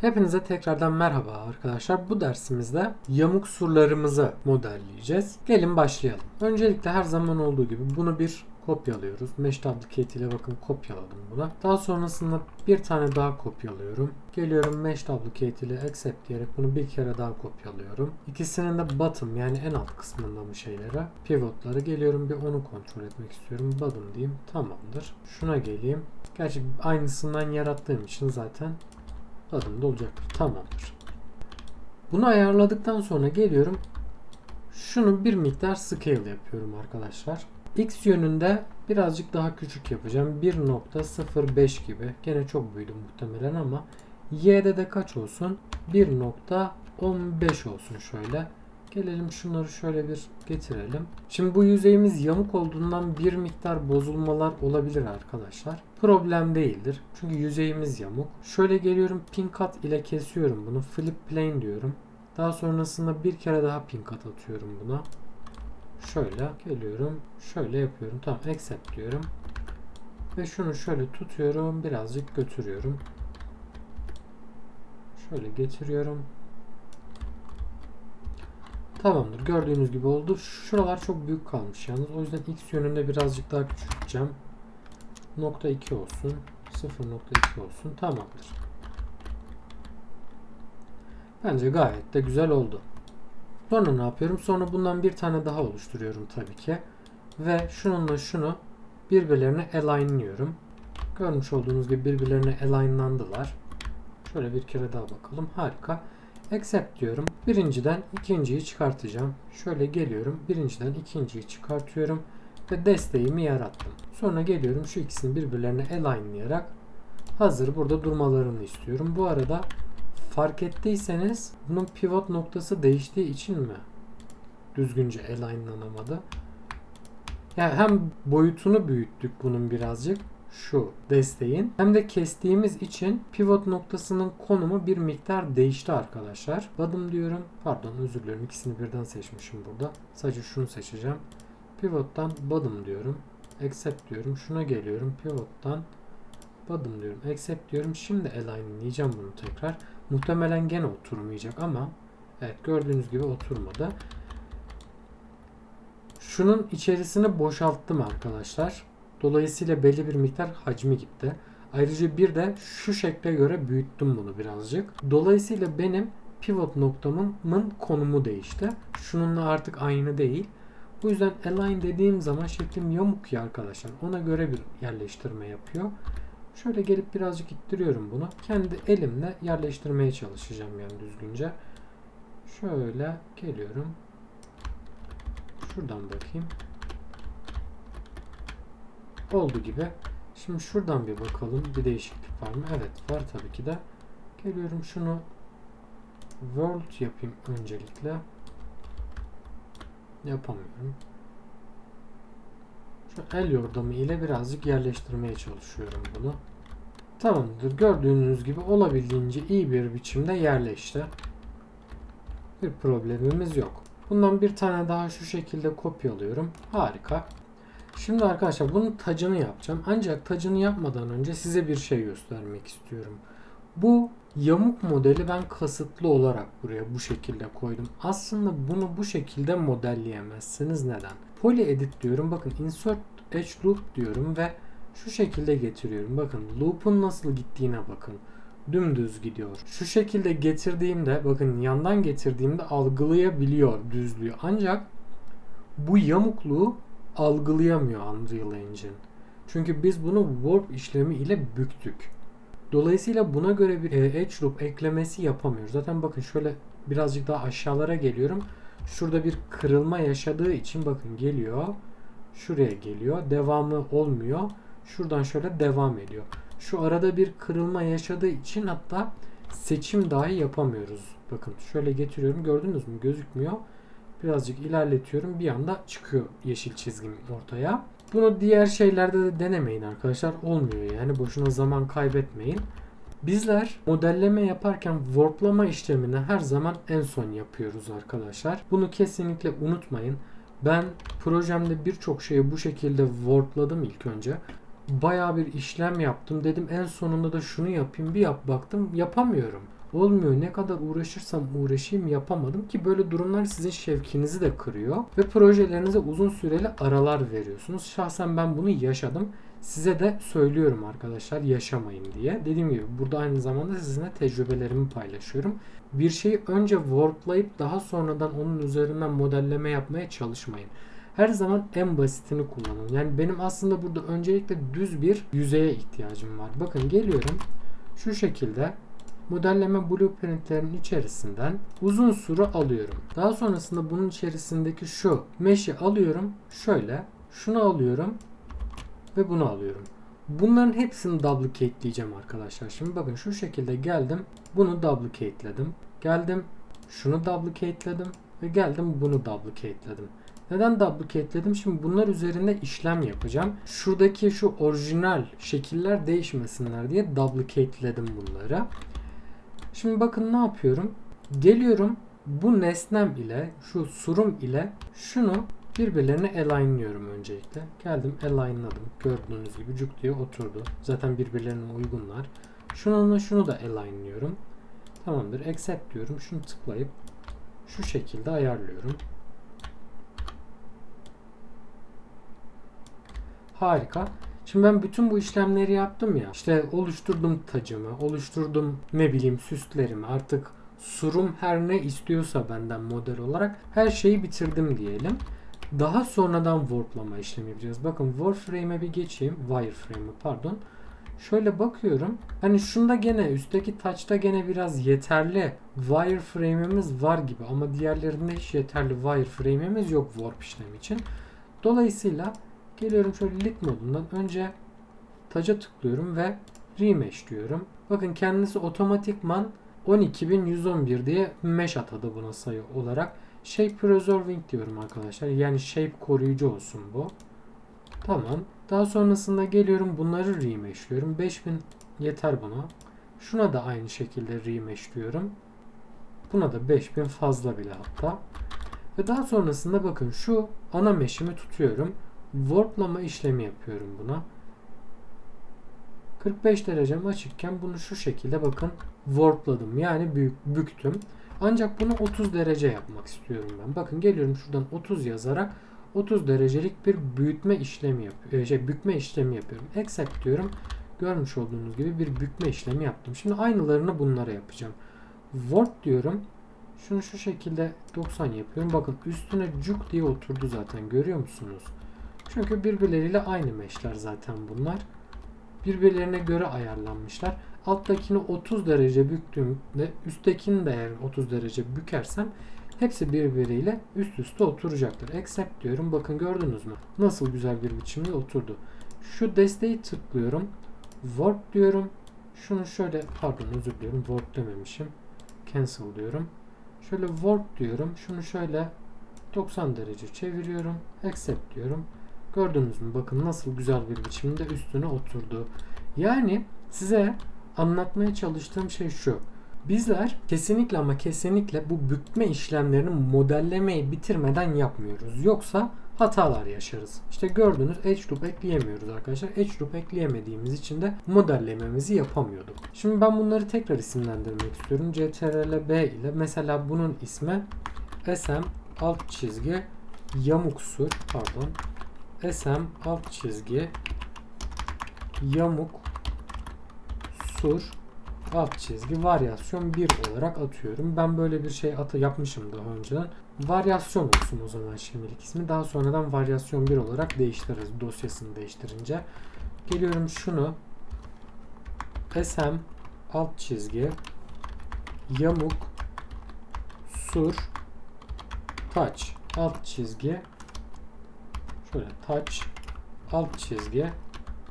Hepinize tekrardan merhaba arkadaşlar. Bu dersimizde yamuk surlarımızı modelleyeceğiz. Gelin başlayalım. Öncelikle her zaman olduğu gibi bunu bir kopyalıyoruz. Mesh Duplicate ile bakın kopyaladım buna. Daha sonrasında bir tane daha kopyalıyorum. Geliyorum Mesh Duplicate ile accept diyerek bunu bir kere daha kopyalıyorum. İkisinin de bottom yani en alt kısmında mı şeylere pivotları geliyorum bir onu kontrol etmek istiyorum. Bottom diyeyim tamamdır. Şuna geleyim. Gerçi aynısından yarattığım için zaten adımda olacaktır. Tamamdır. Bunu ayarladıktan sonra geliyorum. Şunu bir miktar scale yapıyorum arkadaşlar. X yönünde birazcık daha küçük yapacağım. 1.05 gibi. Gene çok büyüdü muhtemelen ama Y'de de kaç olsun? 1.15 olsun şöyle. Gelelim şunları şöyle bir getirelim. Şimdi bu yüzeyimiz yamuk olduğundan bir miktar bozulmalar olabilir arkadaşlar. Problem değildir. Çünkü yüzeyimiz yamuk. Şöyle geliyorum pin cut ile kesiyorum bunu. Flip plane diyorum. Daha sonrasında bir kere daha pin cut atıyorum buna. Şöyle geliyorum. Şöyle yapıyorum. Tamam accept diyorum. Ve şunu şöyle tutuyorum. Birazcık götürüyorum. Şöyle getiriyorum. Tamamdır. Gördüğünüz gibi oldu. Şuralar çok büyük kalmış yalnız. O yüzden x yönünde birazcık daha küçülteceğim. Nokta 2 olsun. 0.2 olsun. Tamamdır. Bence gayet de güzel oldu. Sonra ne yapıyorum? Sonra bundan bir tane daha oluşturuyorum tabii ki. Ve şununla şunu birbirlerine alignlıyorum. Görmüş olduğunuz gibi birbirlerine alignlandılar. Şöyle bir kere daha bakalım. Harika. Accept diyorum. Birinciden ikinciyi çıkartacağım. Şöyle geliyorum. Birinciden ikinciyi çıkartıyorum. Ve desteğimi yarattım. Sonra geliyorum şu ikisini birbirlerine alignlayarak hazır burada durmalarını istiyorum. Bu arada fark ettiyseniz bunun pivot noktası değiştiği için mi düzgünce alignlanamadı? Yani hem boyutunu büyüttük bunun birazcık şu desteğin hem de kestiğimiz için pivot noktasının konumu bir miktar değişti arkadaşlar. Bottom diyorum. Pardon özür dilerim. ikisini birden seçmişim burada. Sadece şunu seçeceğim. Pivot'tan bottom diyorum. Accept diyorum. Şuna geliyorum. Pivot'tan bottom diyorum. Accept diyorum. Şimdi alignleyeceğim bunu tekrar. Muhtemelen gene oturmayacak ama evet gördüğünüz gibi oturmadı. Şunun içerisini boşalttım arkadaşlar. Dolayısıyla belli bir miktar hacmi gitti. Ayrıca bir de şu şekle göre büyüttüm bunu birazcık. Dolayısıyla benim pivot noktamın konumu değişti. Şununla artık aynı değil. Bu yüzden align dediğim zaman şeklim yamuk ya arkadaşlar. Ona göre bir yerleştirme yapıyor. Şöyle gelip birazcık ittiriyorum bunu. Kendi elimle yerleştirmeye çalışacağım yani düzgünce. Şöyle geliyorum. Şuradan bakayım. Oldu gibi. Şimdi şuradan bir bakalım. Bir değişiklik var mı? Evet var tabii ki de. Geliyorum şunu world yapayım öncelikle. Yapamıyorum. Şu el yordamı ile birazcık yerleştirmeye çalışıyorum bunu. Tamamdır. Gördüğünüz gibi olabildiğince iyi bir biçimde yerleşti. Bir problemimiz yok. Bundan bir tane daha şu şekilde kopyalıyorum. Harika. Şimdi arkadaşlar bunun tacını yapacağım. Ancak tacını yapmadan önce size bir şey göstermek istiyorum. Bu yamuk modeli ben kasıtlı olarak buraya bu şekilde koydum. Aslında bunu bu şekilde modelleyemezsiniz. Neden? Poly edit diyorum. Bakın insert edge loop diyorum ve şu şekilde getiriyorum. Bakın loop'un nasıl gittiğine bakın. Dümdüz gidiyor. Şu şekilde getirdiğimde bakın yandan getirdiğimde algılayabiliyor düzlüğü. Ancak bu yamukluğu algılayamıyor Unreal Engine. Çünkü biz bunu warp işlemi ile büktük. Dolayısıyla buna göre bir e, edge loop eklemesi yapamıyoruz. Zaten bakın şöyle birazcık daha aşağılara geliyorum. Şurada bir kırılma yaşadığı için bakın geliyor. Şuraya geliyor. Devamı olmuyor. Şuradan şöyle devam ediyor. Şu arada bir kırılma yaşadığı için hatta seçim dahi yapamıyoruz. Bakın şöyle getiriyorum. Gördünüz mü? Gözükmüyor. Birazcık ilerletiyorum. Bir anda çıkıyor yeşil çizgim ortaya. Bunu diğer şeylerde de denemeyin arkadaşlar. Olmuyor yani. Boşuna zaman kaybetmeyin. Bizler modelleme yaparken warplama işlemini her zaman en son yapıyoruz arkadaşlar. Bunu kesinlikle unutmayın. Ben projemde birçok şeyi bu şekilde warpladım ilk önce. Bayağı bir işlem yaptım. Dedim en sonunda da şunu yapayım bir yap baktım yapamıyorum. Olmuyor. Ne kadar uğraşırsam uğraşayım yapamadım ki böyle durumlar sizin şevkinizi de kırıyor ve projelerinize uzun süreli aralar veriyorsunuz. Şahsen ben bunu yaşadım. Size de söylüyorum arkadaşlar yaşamayın diye. Dediğim gibi burada aynı zamanda sizinle tecrübelerimi paylaşıyorum. Bir şeyi önce worklayıp daha sonradan onun üzerinden modelleme yapmaya çalışmayın. Her zaman en basitini kullanın. Yani benim aslında burada öncelikle düz bir yüzeye ihtiyacım var. Bakın geliyorum. Şu şekilde modelleme blueprintlerin içerisinden uzun süre alıyorum. Daha sonrasında bunun içerisindeki şu mesh'i alıyorum. Şöyle şunu alıyorum ve bunu alıyorum. Bunların hepsini duplicateleyeceğim arkadaşlar. Şimdi bakın şu şekilde geldim. Bunu duplicateledim. Geldim şunu duplicateledim ve geldim bunu duplicateledim. Neden duplicateledim? Şimdi bunlar üzerinde işlem yapacağım. Şuradaki şu orijinal şekiller değişmesinler diye duplicateledim bunları. Şimdi bakın ne yapıyorum? Geliyorum bu nesnem ile şu surum ile şunu birbirlerine alignlıyorum öncelikle. Geldim alignladım. Gördüğünüz gibi cuk diye oturdu. Zaten birbirlerine uygunlar. Şununla şunu da alignlıyorum. Tamamdır. Accept diyorum. Şunu tıklayıp şu şekilde ayarlıyorum. Harika. Şimdi ben bütün bu işlemleri yaptım ya. İşte oluşturdum tacımı, oluşturdum ne bileyim süslerimi. Artık surum her ne istiyorsa benden model olarak her şeyi bitirdim diyelim. Daha sonradan warplama işlemi yapacağız. Bakın Warframe'e bir geçeyim. Wireframe'e pardon. Şöyle bakıyorum. Hani şunda gene üstteki taçta gene biraz yeterli wireframe'imiz var gibi ama diğerlerinde hiç yeterli wireframe'imiz yok warp işlemi için. Dolayısıyla geliyorum şöyle lit modundan önce taca tıklıyorum ve remesh diyorum. Bakın kendisi otomatikman 12111 diye mesh atadı buna sayı olarak. Shape Preserving diyorum arkadaşlar. Yani shape koruyucu olsun bu. Tamam. Daha sonrasında geliyorum bunları remeshliyorum. 5000 yeter bana. Şuna da aynı şekilde remesh diyorum. Buna da 5000 fazla bile hatta. Ve daha sonrasında bakın şu ana mesh'imi tutuyorum. Warplama işlemi yapıyorum buna. 45 derecem açıkken bunu şu şekilde bakın warpladım. Yani büyük, büktüm. Ancak bunu 30 derece yapmak istiyorum ben. Bakın geliyorum şuradan 30 yazarak 30 derecelik bir büyütme işlemi yapıyorum. Şey, bükme işlemi yapıyorum. Accept diyorum. Görmüş olduğunuz gibi bir bükme işlemi yaptım. Şimdi aynılarını bunlara yapacağım. Warp diyorum. Şunu şu şekilde 90 yapıyorum. Bakın üstüne cuk diye oturdu zaten. Görüyor musunuz? Çünkü birbirleriyle aynı meşler zaten bunlar. Birbirlerine göre ayarlanmışlar. Alttakini 30 derece büktüğümde üsttekini de eğer 30 derece bükersem hepsi birbiriyle üst üste oturacaktır. Accept diyorum. Bakın gördünüz mü? Nasıl güzel bir biçimde oturdu. Şu desteği tıklıyorum. Warp diyorum. Şunu şöyle pardon özür diliyorum. Warp dememişim. Cancel diyorum. Şöyle warp diyorum. Şunu şöyle 90 derece çeviriyorum. Accept diyorum. Gördünüz mü? Bakın nasıl güzel bir biçimde üstüne oturdu. Yani size anlatmaya çalıştığım şey şu. Bizler kesinlikle ama kesinlikle bu bükme işlemlerini modellemeyi bitirmeden yapmıyoruz. Yoksa hatalar yaşarız. İşte gördüğünüz edge loop ekleyemiyoruz arkadaşlar. Edge loop ekleyemediğimiz için de modellememizi yapamıyorduk. Şimdi ben bunları tekrar isimlendirmek istiyorum. CTRL B ile mesela bunun ismi SM alt çizgi yamuk sur pardon SM alt çizgi yamuk sur alt çizgi varyasyon 1 olarak atıyorum. Ben böyle bir şey atı yapmışım daha önceden. Varyasyon olsun o zaman şimdilik ismi. Daha sonradan varyasyon 1 olarak değiştiririz dosyasını değiştirince. Geliyorum şunu SM alt çizgi yamuk sur touch alt çizgi şöyle touch alt çizgi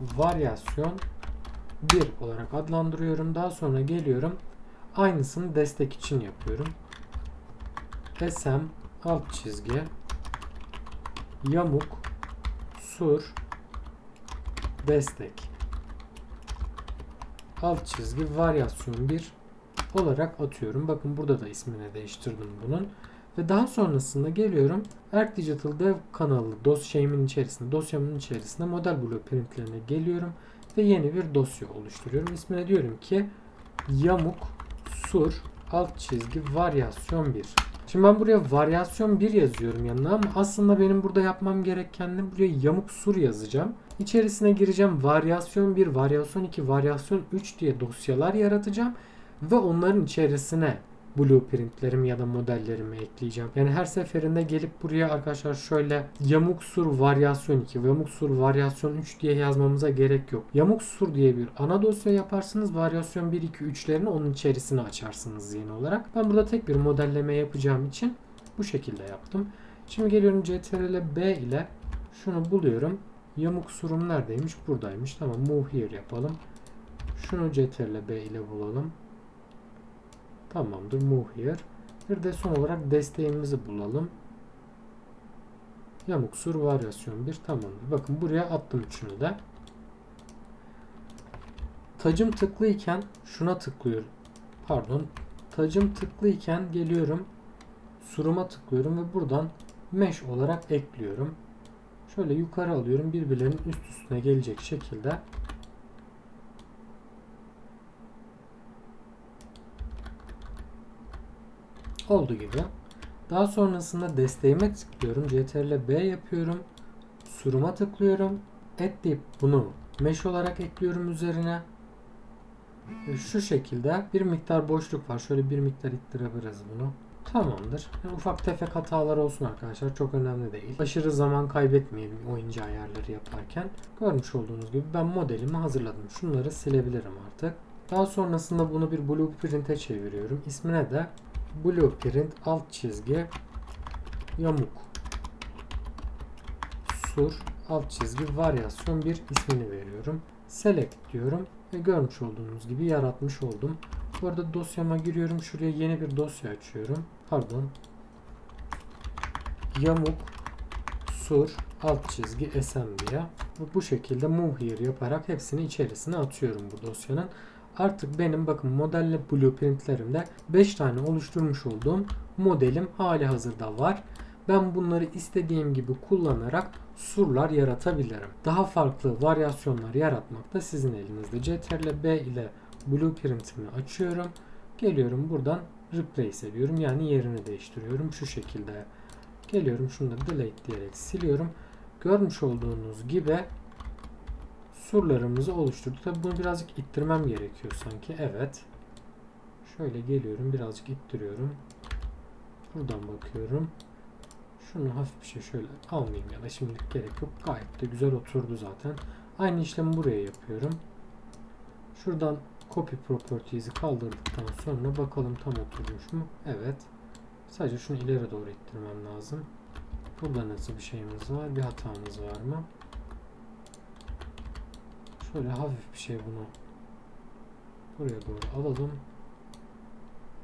varyasyon 1 olarak adlandırıyorum. Daha sonra geliyorum. Aynısını destek için yapıyorum. SM alt çizgi yamuk sur destek alt çizgi varyasyon 1 olarak atıyorum. Bakın burada da ismini değiştirdim bunun. Ve daha sonrasında geliyorum. Erk Digital Dev kanalı dosyamın içerisinde, dosyamın içerisinde model blueprintlerine geliyorum ve yeni bir dosya oluşturuyorum. İsmine diyorum ki yamuk sur alt çizgi varyasyon 1. Şimdi ben buraya varyasyon 1 yazıyorum yanına ama aslında benim burada yapmam gereken de buraya yamuk sur yazacağım. İçerisine gireceğim varyasyon 1, varyasyon 2, varyasyon 3 diye dosyalar yaratacağım ve onların içerisine blueprintlerimi ya da modellerimi ekleyeceğim. Yani her seferinde gelip buraya arkadaşlar şöyle yamuk sur varyasyon 2, yamuk sur varyasyon 3 diye yazmamıza gerek yok. Yamuk sur diye bir ana dosya yaparsınız. Varyasyon 1, 2, 3'lerini onun içerisine açarsınız yeni olarak. Ben burada tek bir modelleme yapacağım için bu şekilde yaptım. Şimdi geliyorum CTRL B ile şunu buluyorum. Yamuk surum neredeymiş? Buradaymış. Tamam move here yapalım. Şunu CTRL B ile bulalım. Tamamdır. Here. Bir de son olarak desteğimizi bulalım. Yamuk sur varyasyon 1 tamamdır. Bakın buraya attım üçünü de. Tacım tıklıyken şuna tıklıyorum. Pardon. Tacım tıklıyken geliyorum. Suruma tıklıyorum ve buradan mesh olarak ekliyorum. Şöyle yukarı alıyorum. Birbirlerinin üst üstüne gelecek şekilde oldu gibi. Daha sonrasında desteğime tıklıyorum. CTRL B yapıyorum. Suruma tıklıyorum. Et deyip bunu mesh olarak ekliyorum üzerine. Ve şu şekilde bir miktar boşluk var. Şöyle bir miktar ittirebiliriz bunu. Tamamdır. Yani ufak tefek hatalar olsun arkadaşlar. Çok önemli değil. Aşırı zaman kaybetmeyelim oyuncu ayarları yaparken. Görmüş olduğunuz gibi ben modelimi hazırladım. Şunları silebilirim artık. Daha sonrasında bunu bir blueprint'e çeviriyorum. İsmine de blueprint alt çizgi yamuk sur alt çizgi varyasyon bir ismini veriyorum. Select diyorum ve görmüş olduğunuz gibi yaratmış oldum. Bu arada dosyama giriyorum. Şuraya yeni bir dosya açıyorum. Pardon. Yamuk sur alt çizgi assembly'e ve bu şekilde move here yaparak hepsini içerisine atıyorum bu dosyanın. Artık benim bakın modelle blueprintlerimde 5 tane oluşturmuş olduğum modelim hali hazırda var. Ben bunları istediğim gibi kullanarak surlar yaratabilirim. Daha farklı varyasyonlar yaratmak da sizin elinizde. CTRL B ile blueprint'imi açıyorum. Geliyorum buradan replace ediyorum. Yani yerini değiştiriyorum. Şu şekilde geliyorum. Şunu da delete diyerek siliyorum. Görmüş olduğunuz gibi surlarımızı oluşturduk. Tabi bunu birazcık ittirmem gerekiyor sanki. Evet. Şöyle geliyorum. Birazcık ittiriyorum. Buradan bakıyorum. Şunu hafif bir şey şöyle almayayım ya da şimdilik gerek yok. Gayet de güzel oturdu zaten. Aynı işlemi buraya yapıyorum. Şuradan copy properties'i kaldırdıktan sonra bakalım tam oturmuş mu? Evet. Sadece şunu ileri doğru ittirmem lazım. Burada nasıl bir şeyimiz var? Bir hatamız var mı? Şöyle hafif bir şey bunu buraya doğru alalım.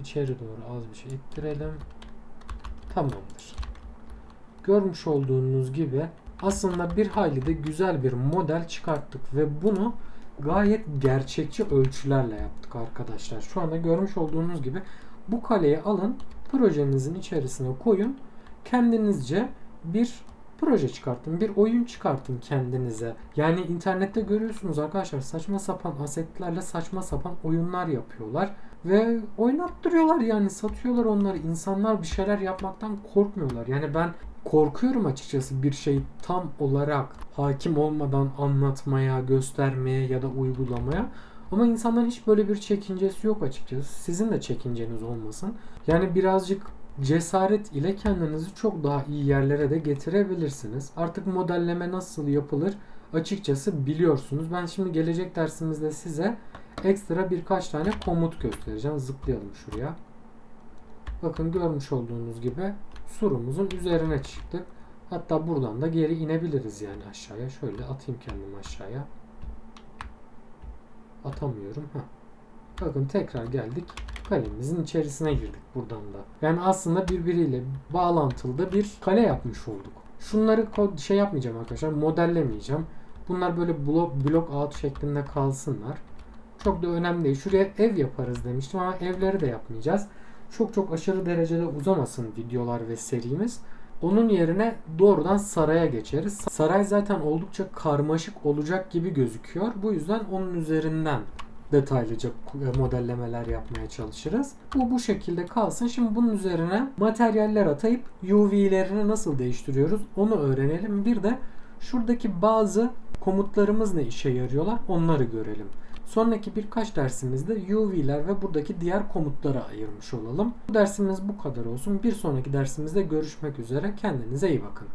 İçeri doğru az bir şey ittirelim. Tamamdır. Görmüş olduğunuz gibi aslında bir hayli de güzel bir model çıkarttık ve bunu gayet gerçekçi ölçülerle yaptık arkadaşlar. Şu anda görmüş olduğunuz gibi bu kaleyi alın projenizin içerisine koyun kendinizce bir proje çıkartın, bir oyun çıkartın kendinize. Yani internette görüyorsunuz arkadaşlar saçma sapan asetlerle saçma sapan oyunlar yapıyorlar ve oynattırıyorlar yani satıyorlar onları. İnsanlar bir şeyler yapmaktan korkmuyorlar. Yani ben korkuyorum açıkçası bir şey tam olarak hakim olmadan anlatmaya, göstermeye ya da uygulamaya. Ama insanların hiç böyle bir çekincesi yok açıkçası. Sizin de çekinceniz olmasın. Yani birazcık cesaret ile kendinizi çok daha iyi yerlere de getirebilirsiniz. Artık modelleme nasıl yapılır açıkçası biliyorsunuz. Ben şimdi gelecek dersimizde size ekstra birkaç tane komut göstereceğim. Zıplayalım şuraya. Bakın görmüş olduğunuz gibi surumuzun üzerine çıktık. Hatta buradan da geri inebiliriz yani aşağıya. Şöyle atayım kendimi aşağıya. Atamıyorum. Heh. Bakın tekrar geldik. Kalemizin içerisine girdik buradan da. Yani aslında birbiriyle bağlantılı da bir kale yapmış olduk. Şunları şey yapmayacağım arkadaşlar. Modellemeyeceğim. Bunlar böyle blok, blok out şeklinde kalsınlar. Çok da önemli değil. Şuraya ev yaparız demiştim ama evleri de yapmayacağız. Çok çok aşırı derecede uzamasın videolar ve serimiz. Onun yerine doğrudan saraya geçeriz. Saray zaten oldukça karmaşık olacak gibi gözüküyor. Bu yüzden onun üzerinden detaylıca ku- modellemeler yapmaya çalışırız. Bu bu şekilde kalsın. Şimdi bunun üzerine materyaller atayıp UV'lerini nasıl değiştiriyoruz onu öğrenelim. Bir de şuradaki bazı komutlarımız ne işe yarıyorlar onları görelim. Sonraki birkaç dersimizde UV'ler ve buradaki diğer komutlara ayırmış olalım. Bu dersimiz bu kadar olsun. Bir sonraki dersimizde görüşmek üzere. Kendinize iyi bakın.